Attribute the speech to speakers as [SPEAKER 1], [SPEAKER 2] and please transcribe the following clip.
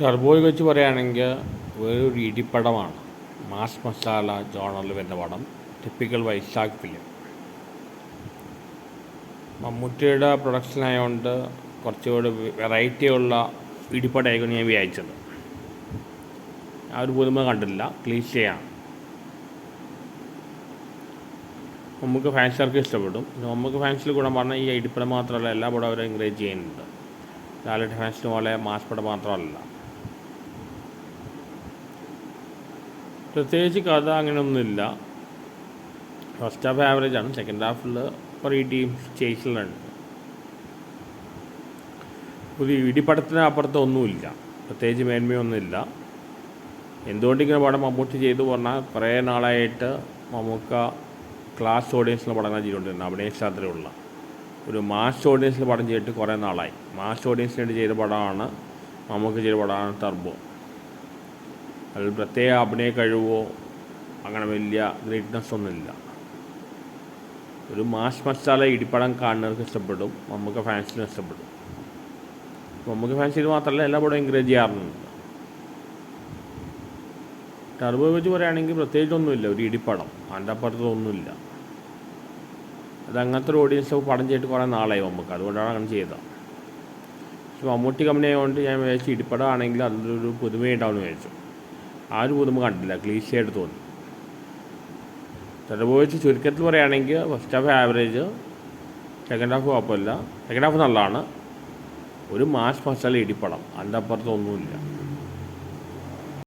[SPEAKER 1] ടർബോയെ വെച്ച് പറയുകയാണെങ്കിൽ വേറൊരു ഇടിപ്പടമാണ് മാസ് മസാല ജോണറിൽ വരുന്ന പടം. Typical Vaishakh film. മമ്മൂട്ടിയുടെ പ്രൊഡക്ഷൻ ആയതുകൊണ്ട് കുറച്ചുകൂടി വെറൈറ്റിയുള്ള ഇടിപ്പടമായിരിക്കും ഞാൻ വിചാരിച്ചത്. ആ ഒരു പുതുമ കണ്ടില്ല ക്ലീശയാണ്. നമുക്ക് ഫാൻസുകാർക്ക് ഇഷ്ടപ്പെടും. നമുക്ക് ഫാൻസിൽ ഗുണം പറഞ്ഞാൽ ഈ ഇടിപ്പടം മാത്രമല്ല എല്ലാ പടം അവരെ എൻകറേജ് ചെയ്യുന്നുണ്ട്. ലാലേട്ട ഫാൻസിന് പോലെ മാസ് പടം മാത്രമല്ല. പ്രത്യേകിച്ച് കഥ അങ്ങനെയൊന്നുമില്ല ഫസ്റ്റ് ഹാഫ് ആവറേജ് ആണ്. സെക്കൻഡ് ഹാഫിൽ കുറേ ടീം ചേച്ചിലുണ്ട് ഒരു ഇടിപ്പടത്തിന് അപ്പുറത്ത് ഒന്നുമില്ല. പ്രത്യേകിച്ച് മേന്മയൊന്നുമില്ല. എന്തുകൊണ്ട് പടം മമ്മൂട്ടി ചെയ്തു പറഞ്ഞാൽ കുറേ നാളായിട്ട് മമ്മൂക്ക ക്ലാസ് ഓഡിയൻസിൽ പടങ്ങൾ ചെയ്തുകൊണ്ടിരുന്നത് അഭിനയിച്ചാത്രയുള്ള ഒരു മാസ് ഓഡിയൻസിൽ പടം ചെയ്തിട്ട് കുറേ നാളായി. മാസ് ഓഡിയൻസിന് വേണ്ടി ചെയ്ത പടമാണ് മമ്മൂക്ക ചെയ്ത പടമാണ് ടർബോ അതിൽ പ്രത്യേക അഭിനയ കഴിവോ അങ്ങനെ വലിയ ഗ്രേറ്റ്നെസ് ഒന്നുമില്ല. ഒരു മാസ് മസാല ഇടിപ്പടം കാണുന്നവർക്ക് ഇഷ്ടപ്പെടും മമ്മൂക്ക ഫാൻസിനും ഇഷ്ടപ്പെടും. മമ്മൂക്ക ഫാൻസിന് മാത്രമല്ല എല്ലാ പടവും എൻകറേജ് ചെയ്യാറുണ്ട്. ടർബോ വെച്ച് പറയുകയാണെങ്കിൽ പ്രത്യേകിച്ചൊന്നുമില്ല ഒരു ഇടിപ്പടം. അതിന്റെ അപ്പുറത്തൊന്നുമില്ല അത് അങ്ങനത്തെ ഒരു ഓഡിയൻസ് പടം ചെയ്തിട്ട് കുറേ നാളായി നമുക്ക് അതുകൊണ്ടാണ് അങ്ങനെ ചെയ്തത്. പക്ഷെ മമ്മൂട്ടി കമ്പനി ആയതുകൊണ്ട് ഞാൻ വിചാരിച്ചു ഇടിപ്പടം ആണെങ്കിൽ അതിലൊരു പുതുമയുണ്ടാവുമെന്ന് വിചാരിച്ചു. ആ ഒന്നും കണ്ടില്ല. ക്ലീശയായിട്ട് തോന്നി. ടർബോ വെച്ച് ചുരുക്കത്തിൽ പറയുകയാണെങ്കിൽ first half average second half കുഴപ്പമില്ല. സെക്കൻഡ് ഹാഫ് നല്ലതാണ്. ഒരു മാസ് മസാല ഇടിപ്പടം. അതിന്റെ അപ്പുറത്തൊന്നുമില്ല